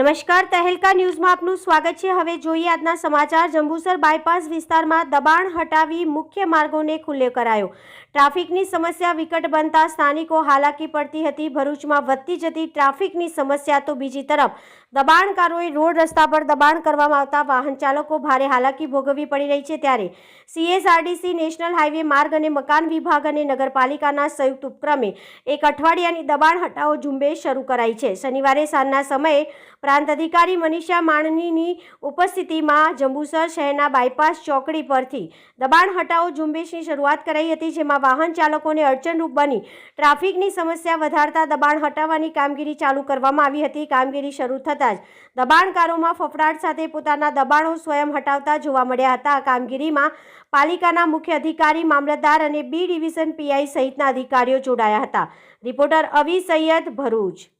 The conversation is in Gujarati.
નમસ્કાર, તહેલકા ન્યૂઝમાં આપનું સ્વાગત છે. હવે જોઈએ આજના સમાચાર. જંબુસર બાયપાસ વિસ્તારમાં દબાણ હટાવી મુખ્ય માર્ગોને ખુલ્લે કરાયો. ટ્રાફિકની સમસ્યા વિકટ બનતા સ્થાનિકો હાલાકી પડતી હતી. ભરૂચમાં વધતી જતી ટ્રાફિકની સમસ્યા તો બીજી તરફ. દબાણકારોએ રોડ રસ્તા પર દબાણ કરવામાં આવતા વાહન ચાલકો ભારે હાલાકી ભોગવવી પડી રહી છે ત્યારે સીએસઆરડીસી, નેશનલ હાઈવે માર્ગ અને મકાન વિભાગ અને નગરપાલિકાના સંયુક્ત ઉપક્રમે એક અઠવાડિયાની દબાણ હટાવો ઝુંબેશ શરૂ કરાઈ છે. શનિવારે સાંજના સમયે પ્રાંત અધિકારી મનીષા માણનીની ઉપસ્થિતિમાં જંબુસર શહેરના બાયપાસ ચોકડી પરથી દબાણ હટાવો ઝુંબેશની શરૂઆત કરાઈ હતી, જેમાં વાહન ચાલકોને અડચણરૂપ બની ટ્રાફિકની સમસ્યા વધારતા દબાણ હટાવવાની કામગીરી ચાલુ કરવામાં આવી હતી. કામગીરી શરૂ થતાં જ દબાણકારોમાં ફફડાટ સાથે પોતાના દબાણો સ્વયં હટાવતા જોવા મળ્યા હતા. આ કામગીરીમાં પાલિકાના મુખ્ય અધિકારી, મામલતદાર અને બી ડિવિઝન પીઆઈ સહિતના અધિકારીઓ જોડાયા હતા. રિપોર્ટર અવી સૈયદ ભરૂચ.